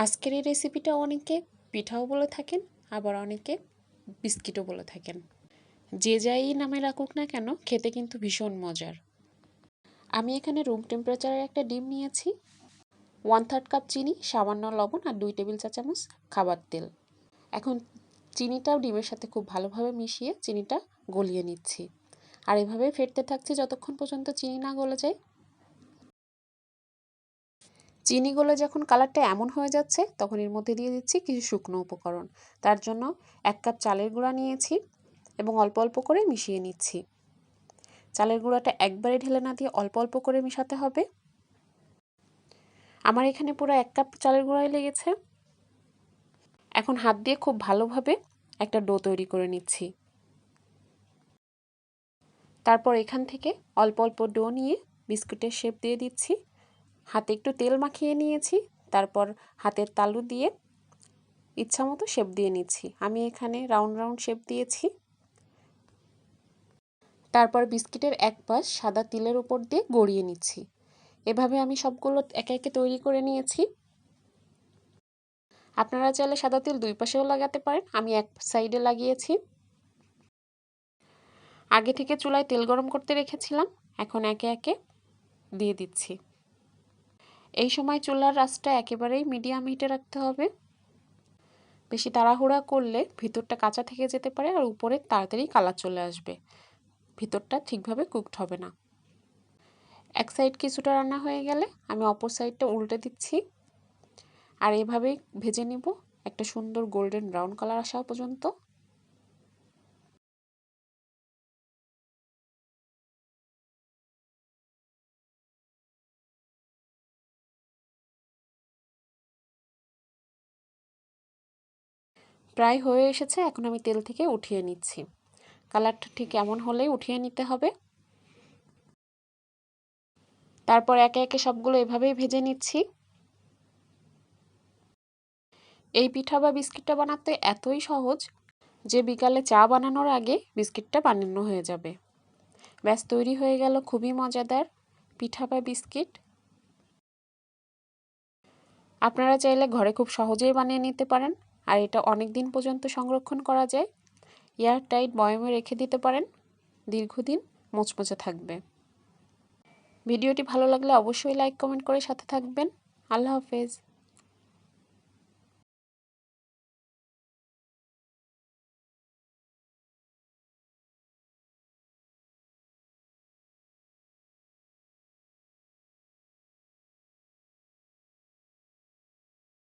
আজকের এই রেসিপিটা অনেকে পিঠাও বলে থাকেন, আবার অনেকে বিস্কিটও বলে থাকেন। যে যাই নামে রাখুক না কেন, খেতে কিন্তু ভীষণ মজার। আমি এখানে রুম টেম্পারেচারের একটা ডিম নিয়েছি। ওয়ান থার্ড কাপ চিনি, সামান্য লবণ আর দুই টেবিল চা চামচ খাবার তেল। এখন চিনিটাও ডিমের সাথে খুব ভালোভাবে মিশিয়ে চিনিটা গলিয়ে নিচ্ছি। আর এভাবে ফেটতে থাকছি যতক্ষণ পর্যন্ত চিনি না গলে যায়। চিনি গলে যখন কালারটা এমন হয়ে যাচ্ছে, তখন এর মধ্যে দিয়ে দিচ্ছি কিছু শুকনো উপকরণ। তার জন্য এক কাপ চালের গুঁড়া নিয়েছি এবং অল্প অল্প করে মিশিয়ে নিচ্ছি। চালের গুঁড়াটা একবারে ঢেলে না দিয়ে অল্প অল্প করে মিশাতে হবে। আমার এখানে পুরো এক কাপ চালের গুঁড়াই লেগেছে। এখন হাত দিয়ে খুব ভালোভাবে একটা ডো তৈরি করে নিচ্ছি। তারপর এখান থেকে অল্প অল্প ডো নিয়ে বিস্কুটের শেপ দিয়ে দিচ্ছি। হাতে একটু তেল মাখিয়ে নিয়েছি, তারপর হাতের তালু দিয়ে ইচ্ছা মতো শেপ দিয়ে নিচ্ছি। আমি এখানে রাউন্ড রাউন্ড শেপ দিয়েছি। তারপর বিস্কিটের এক পাশ সাদা তিলের উপর দিয়ে গড়িয়ে নিচ্ছি। এভাবে আমি সবগুলো একে একে তৈরি করে নিয়েছি। আপনারা চাইলে সাদা তিল দুই পাশেও লাগাতে পারেন, আমি এক সাইডে লাগিয়েছি। আগে থেকে চুলায় তেল গরম করতে রেখেছিলাম, এখন একে একে দিয়ে দিচ্ছি। এই সময় চুলার রাসটা একেবারেই মিডিয়াম হিটে রাখতে হবে। বেশি তাড়াহুড়া করলে ভিতরটা কাঁচা থেকে যেতে পারে আর উপরে তাড়াতাড়ি কালার চলে আসবে। ভিতরটা ঠিকভাবে কুকড হবে না। এক সাইড কিছুটা রান্না হয়ে গেলে আমি অপর সাইডটা উল্টে দিচ্ছি। আর এভাবেই ভেজে নিব। একটা সুন্দর গোল্ডেন ব্রাউন কালার আসা পর্যন্ত। প্রায় হয়ে এসেছে, এখন আমি তেল থেকে উঠিয়ে নিচ্ছি। কালারটা ঠিক এমন হলেই উঠিয়ে নিতে হবে। তারপর একে একে সবগুলো এভাবেই ভেজে নিচ্ছি। এই পিঠা বা বিস্কিটটা বানাতে এতই সহজ যে বিকালে চা বানানোর আগে বিস্কিটটা বানানো হয়ে যাবে। ব্যাস, তৈরি হয়ে গেল খুবই মজাদার পিঠা বা বিস্কিট। আপনারা চাইলে ঘরে খুব সহজেই বানিয়ে নিতে পারেন। আর এটা অনেক দিন পর্যন্ত সংরক্ষণ করা যায়। এয়ার টাইট বয়মে রেখে দিতে পারেন। দীর্ঘদিন মোচমোচে থাকবে। ভিডিওটি ভালো লাগলে অবশ্যই লাইক, কমেন্ট করে সাথে থাকবেন। আল্লাহ হাফেজ।